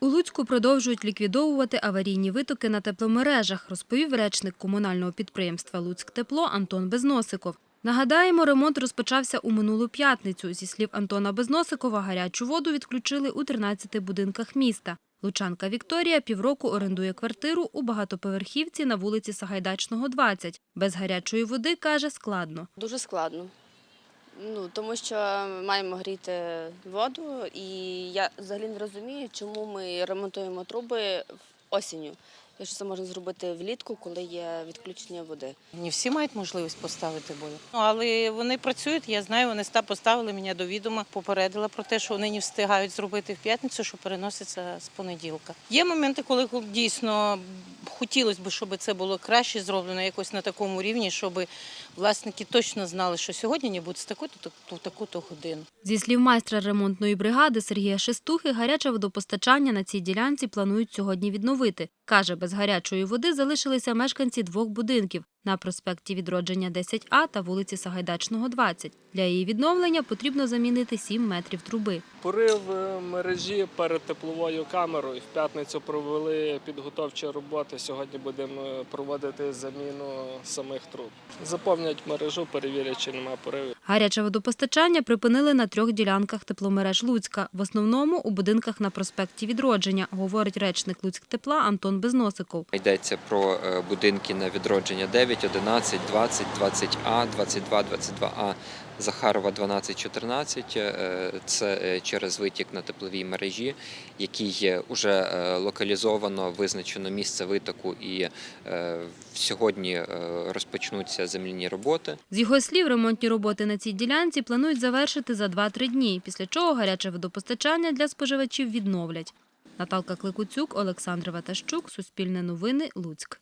У Луцьку продовжують ліквідовувати аварійні витоки на тепломережах, розповів речник комунального підприємства «Луцьктепло» Антон Безносиков. Нагадаємо, ремонт розпочався у минулу п'ятницю. Зі слів Антона Безносикова, гарячу воду відключили у 13 будинках міста. Лучанка Вікторія півроку орендує квартиру у багатоповерхівці на вулиці Сагайдачного, 20. Без гарячої води, каже, складно. Дуже складно. Ну, тому що ми маємо гріти воду, і я взагалі не розумію, чому ми ремонтуємо труби осінню. Якщо це можна зробити влітку, коли є відключення води. Не всі мають можливість поставити бою. Ну, але вони працюють, я знаю, вони ста поставили мене до відома, попередила про те, що вони не встигають зробити в п'ятницю, що переноситься з понеділка. Є моменти, коли дійсно хотілося б, щоб це було краще зроблено, якось на такому рівні, щоб власники точно знали, що сьогодні не буде з такої-то в таку-то годину. Зі слів майстра ремонтної бригади Сергія Шестухи, гаряче водопостачання на цій ділянці планують сьогодні відновити. Каже, без гарячої води залишилися мешканці двох будинків на проспекті Відродження 10А та вулиці Сагайдачного, 20. Для її відновлення потрібно замінити 7 метрів труби. Порив е, мережі перед тепловою камерою. В п'ятницю провели підготовчі роботи. Сьогодні будемо е, проводити заміну самих труб. Заповнять мережу, перевірять, чи немає поривів. Гаряче водопостачання припинили на трьох ділянках тепломереж Луцька. В основному у будинках на проспекті Відродження, говорить речник Луцьктепла Антон Безносиков. Йдеться про е, будинки на відродження 9, 11, 20, 20А, 22, 22А, Захарова 12, 14. Е, Це е, через витік на тепловій мережі, який вже локалізовано, визначено місце витоку і е, сьогодні е, розпочнуться земляні роботи. З його слів, ремонтні роботи на цій ділянці планують завершити за 2-3 дні, після чого гаряче водопостачання для споживачів відновлять. Наталка Кликуцюк, Олександр Ватащук, Суспільне новини, Луцьк.